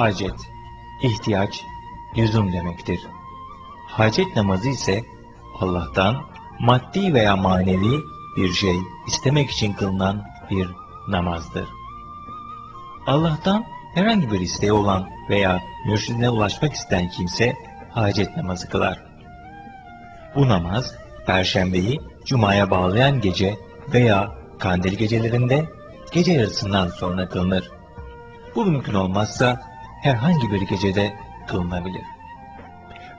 hacet, ihtiyaç, lüzum demektir. Hacet namazı ise Allah'tan maddi veya manevi bir şey istemek için kılınan bir namazdır. Allah'tan herhangi bir isteği olan veya mürşidine ulaşmak isteyen kimse hacet namazı kılar. Bu namaz, Perşembeyi Cuma'ya bağlayan gece veya kandil gecelerinde gece yarısından sonra kılınır. Bu mümkün olmazsa herhangi bir gecede kılınabilir.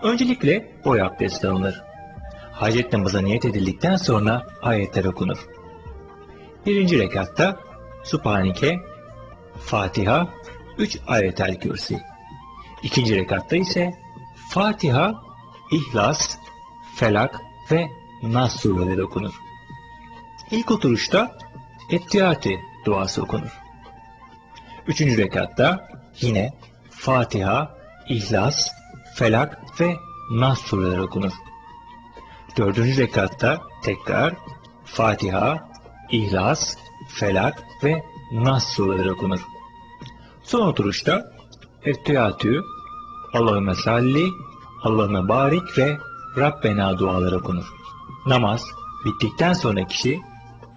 Öncelikle boy abdesti alınır. Hacet namazı niyet edildikten sonra ayetler okunur. Birinci rekatta Subhanike, Fatiha, 3 ayetel kürsi. İkinci rekatta ise Fatiha, İhlas, Felak ve Nas sureleri okunur. İlk oturuşta Ettiyati duası okunur. Üçüncü rekatta yine Fatiha, İhlas, Felak ve Nas sureleri okunur. Dördüncü rekatta tekrar Fatiha, İhlas, Felak ve Nas sureleri okunur. Son oturuşta Ettiyatü, Allahümme salli, Allahümme barik ve Rabbena duaları okunur. Namaz bittikten sonra kişi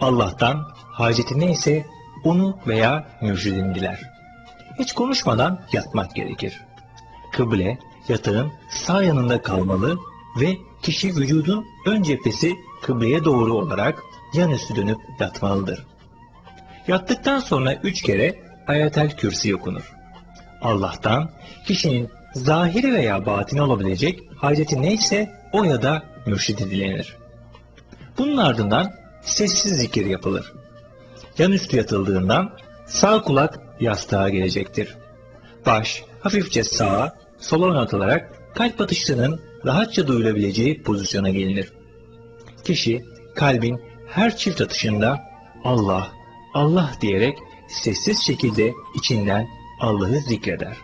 Allah'tan haceti neyse onu veya mürşidini diler. Hiç konuşmadan yatmak gerekir. Kıble yatağın sağ yanında kalmalı ve kişi vücudun ön cephesi kıbleye doğru olarak yan üstü dönüp yatmalıdır. Yattıktan sonra üç kere ayetel kürsi okunur. Allah'tan kişinin zahiri veya batini olabilecek haceti neyse o ya da mürşidi dilenir. Bunun ardından sessiz zikir yapılır. Yan üstü yatıldığından sağ kulak yastığa gelecektir. Baş hafifçe sağa, sola oynatılarak kalp atışlarının rahatça duyulabileceği pozisyona gelinir. Kişi kalbin her çift atışında Allah, Allah diyerek sessiz şekilde içinden Allah'ı zikreder.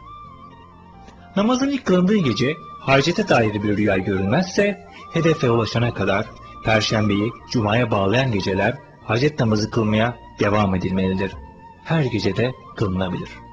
Namazın ilk kılındığı gece hacete dair bir rüya görülmezse hedefe ulaşana kadar Perşembeyi Cuma'ya bağlayan geceler hacet namazı kılmaya devam edilmelidir. Her gecede kılınabilir.